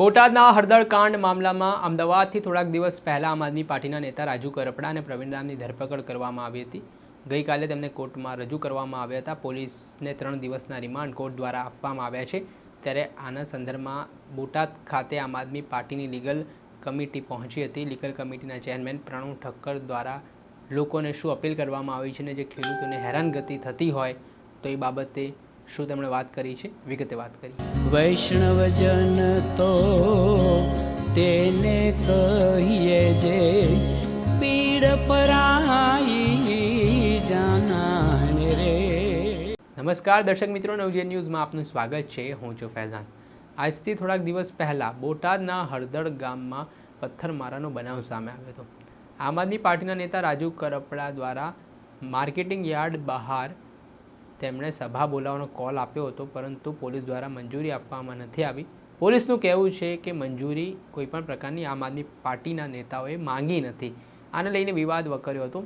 બોટાદના હળદળકાંડ મામલામાં અમદાવાદથી થોડાક દિવસ પહેલાં આમ આદમી પાર્ટીના નેતા રાજુ કરપડા અને પ્રવીણ રામની ધરપકડ કરવામાં આવી હતી. ગઈકાલે તેમને કોર્ટમાં રજૂ કરવામાં આવ્યા હતા. પોલીસને ત્રણ દિવસના રિમાન્ડ કોર્ટ દ્વારા આપવામાં આવ્યા છે. ત્યારે આના સંદર્ભમાં બોટાદ ખાતે આમ આદમી પાર્ટીની લીગલ કમિટી પહોંચી હતી. લીગલ કમિટીના ચેરમેન પ્રણવ ઠક્કર દ્વારા લોકોને શું અપીલ કરવામાં આવી છે ને જે ખેડૂતોને હેરાનગતિ થતી હોય તો એ બાબતે શું તેમણે વાત કરી છે? વિગતે વાત કરી વૈષ્ણવજન તો તેને કહીએ જે પીડ પરાઈ જાનાને રે. નમસ્કાર દર્શક મિત્રો, નવજીવન ન્યૂઝમાં આપનું સ્વાગત છે. હું છું ફૈઝાન. આજથી થોડાક દિવસ પહેલાં બોટાદના હળદળ ગામમાં પથ્થરમારાનો બનાવ સામે આવ્યો હતો. આમ આદમી પાર્ટીના નેતા રાજુ કરપડા દ્વારા માર્કેટિંગ યાર્ડ બહાર તેમણે સભા બોલાવવાનો કોલ આપ્યો હતો, પરંતુ પોલીસ દ્વારા મંજૂરી આપવામાં નથી આવી. પોલીસનું કહેવું છે કે મંજૂરી કોઈપણ પ્રકારની આમ આદમી પાર્ટીના નેતાઓએ માંગી નથી. આને લઈને વિવાદ વકર્યો હતો.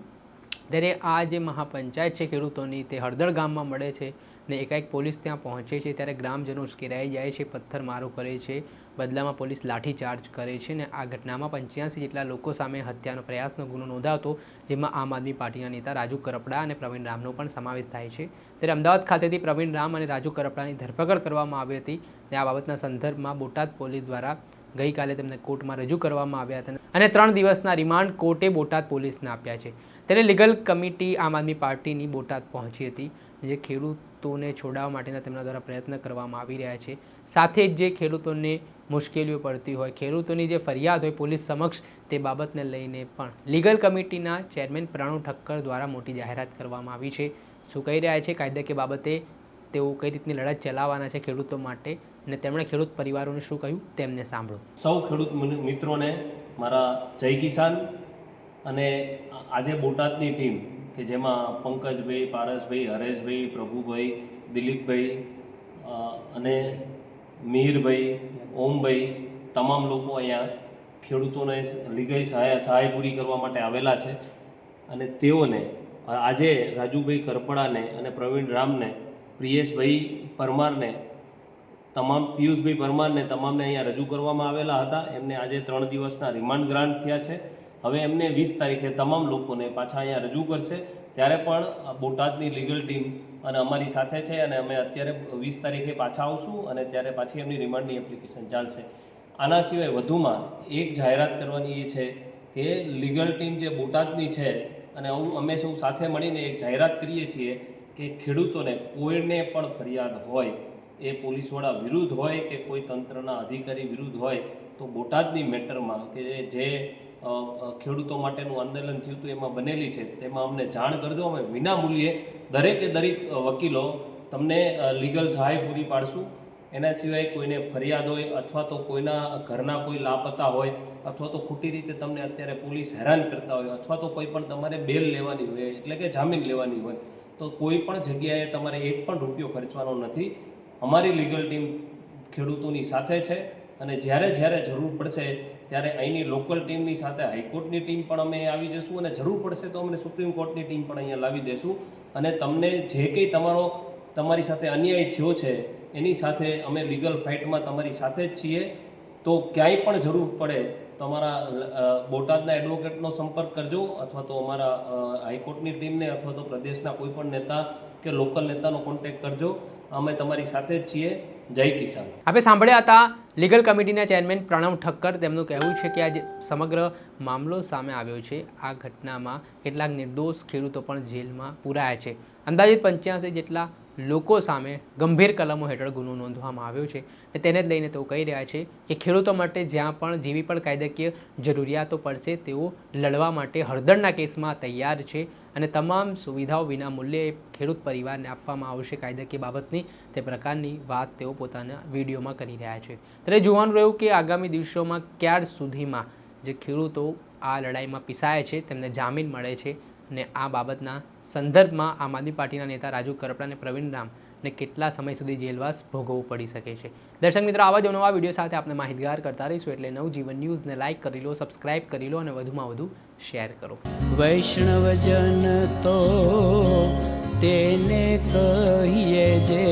ત્યારે આ જે મહાપંચાયત છે ખેડૂતોની, તે હળદળ ગામમાં મળે છે. ને એકાએક પોલીસ ત્યાં પહોંચે છે, ત્યારે ગ્રામજનો ઉશ્કેરાઈ જાય છે, પથ્થરમારો કરે છે, બદલામાં પોલીસ લાઠીચાર્જ કરે છે ને આ ઘટનામાં પંચ્યાસી જેટલા લોકો સામે હત્યાનો પ્રયાસનો ગુનો નોંધાતો, જેમાં આમ આદમી પાર્ટીના નેતા રાજુ કરપડા અને પ્રવીણ રામનો પણ સમાવેશ થાય છે. ત્યારે અમદાવાદ ખાતેથી પ્રવીણ રામ અને રાજુ કરપડાની ધરપકડ કરવામાં આવી હતી અને આ બાબતના સંદર્ભમાં બોટાદ પોલીસ દ્વારા ગઈકાલે તેમને કોર્ટમાં રજૂ કરવામાં આવ્યા હતા અને ત્રણ દિવસના રિમાન્ડ કોર્ટે બોટાદ પોલીસને આપ્યા છે. ત્યારે લીગલ કમિટી આમ આદમી પાર્ટીની બોટાદ પહોંચી હતી. જે ખેડૂતોને છોડાવવા માટેના તેમના દ્વારા પ્રયત્ન કરવામાં આવી રહ્યા છે. સાથે જ જે ખેડૂતોને મુશ્કેલીઓ પડતી હોય, ખેડૂતોની જે ફરિયાદ હોય પોલીસ સમક્ષ, તે બાબતને લઈને પણ લીગલ કમિટીના ચેરમેન પ્રણવ ઠક્કર દ્વારા મોટી જાહેરાત કરવામાં આવી છે. શું કહી રહ્યા છે? કાયદાકીય બાબતે તેઓ કઈ રીતની લડત ચલાવવાના છે ખેડૂતો માટે? અને તેમણે ખેડૂત પરિવારોને શું કહ્યું? તેમને સાંભળો. સૌ ખેડૂત મિત્રોને મારા જય કિસાન અને આજે બોટાદની ટીમ કે જેમાં પંકજભાઈ, પારસભાઈ, હરેશભાઈ, પ્રભુભાઈ, દિલીપભાઈ અને મિહિરભાઈ ઓમભાઈ તમામ લોકો અહીંયા ખેડૂતોને લીગઈ સહાય સહાય પૂરી કરવા માટે આવેલા છે. અને તેઓને આજે રાજુભાઈ કરપડાને અને પ્રવીણ રામને, પ્રિયેશભાઈ પરમારને, તમામ પિયુષભાઈ પરમારને, તમામને અહીંયા રજૂ કરવામાં આવેલા હતા. એમને આજે ત્રણ દિવસના રિમાન્ડ ગ્રાન્ટ થયા છે. હવે એમને વીસ તારીખે તમામ લોકોને પાછા અહીંયા રજૂ કરશે. ત્યારે પણ બોટાદની લીગલ ટીમ અને અમારી સાથે છે અને અમે અત્યારે વીસ તારીખે પાછા આવશું અને ત્યારે પાછી એમની રિમાન્ડની એપ્લિકેશન ચાલશે. આના સિવાય વધુમાં એક જાહેરાત કરવાની એ છે કે લીગલ ટીમ જે બોટાદની છે અને હું, અમે સૌ સાથે મળીને એક જાહેરાત કરીએ છીએ કે ખેડૂતોને કોઈને પણ ફરિયાદ હોય, એ પોલીસવાળા વિરુદ્ધ હોય કે કોઈ તંત્રના અધિકારી વિરુદ્ધ હોય, તો બોટાદની મેટરમાં કે જે ખેડૂતો માટેનું આંદોલન થયું હતું, એમાં બનેલી છે. તેમાં અમને જાણ કરજો, અમે વિના મૂલ્યે દરેકે દરેક વકીલો તમને લીગલ સહાય પૂરી પાડશું. એના સિવાય કોઈને ફરિયાદ હોય અથવા તો કોઈના ઘરના કોઈ લાપતા હોય અથવા તો ખોટી રીતે તમને અત્યારે પોલીસ હેરાન કરતા હોય અથવા તો કોઈ પણ તમારે બેલ લેવાની હોય, એટલે કે જામીન લેવાની હોય, તો કોઈ પણ જગ્યાએ તમારે એક પણ રૂપિયો ખર્ચવાનો નથી. અમારી લીગલ ટીમ ખેડૂતોની સાથે છે. અને જ્યારે જ્યારે જરૂર પડશે ત્યારે અહીંની લોકલ ટીમની સાથે હાઈકોર્ટની ટીમ પણ અમે આવી જશું અને જરૂર પડશે તો અમને સુપ્રીમ કોર્ટની ટીમ પણ અહીંયા લાવી દેશું. અને તમને જે કંઈ તમારો, તમારી સાથે અન્યાય થયો છે, એની સાથે અમે લીગલ ફાઇટમાં તમારી સાથે જ છીએ. તો ક્યાંય પણ જરૂર પડે તમારા બોટાદના એડવોકેટનો સંપર્ક કરજો અથવા તો અમારા હાઈકોર્ટની ટીમને અથવા તો પ્રદેશના કોઈ પણ નેતા કે લોકલ નેતાનો કોન્ટેક્ટ કરજો. અમે તમારી સાથે જ છીએ. જય કિસાન. આપણે સાંભળ્યા હતા લીગલ કમિટીના ચેરમેન પ્રણવ ઠક્કર. તેમનું કહેવું છે કે આ જે સમગ્ર મામલો સામે આવ્યો છે. આ ઘટનામાં કેટલાક નિર્દોષ ખેડૂતો પણ જેલમાં પુરાયા છે. અંદાજિત પંચ્યાસી જેટલા લોકો સામે ગંભીર કલમો હેઠળ ગુનો નોંધવામાં આવ્યો છે અને તેને જ લઈને તેઓ કહી રહ્યા છે કે ખેડૂતો માટે જ્યાં પણ જેવી પણ કાયદાકીય જરૂરિયાતો પડશે, તેઓ લડવા માટે હળદરના કેસમાં તૈયાર છે અને તમામ સુવિધાઓ વિના મૂલ્યે ખેડૂત પરિવારને આપવામાં આવશે. કાયદાકીય બાબતની તે પ્રકારની વાત તેઓ પોતાના વિડીયોમાં કરી રહ્યા છે. ત્યારે જોવાનું રહ્યું કે આગામી દિવસોમાં ક્યાર સુધીમાં જે ખેડૂતો આ લડાઈમાં પીસાય છે, તેમને જામીન મળે છે અને આ બાબતના સંદર્ભમાં આમ આદમી પાર્ટીના નેતા રાજુ કરપડા અને પ્રવીણ રામ ને કેટલા સમય સુધી જેલવાસ ભોગવવું પડી શકે છે. દર્શક મિત્રો, આવા જ નવા વીડિયો સાથે આપણે માહિતગાર કરતા રહીશું એટલે નવજીવન ન્યૂઝને લાઇક કરી લો, સબસ્ક્રાઇબ કરી લો અને વધુમાં વધુ શેર કરો. વૈષ્ણવજન તો તેને કહીએ જે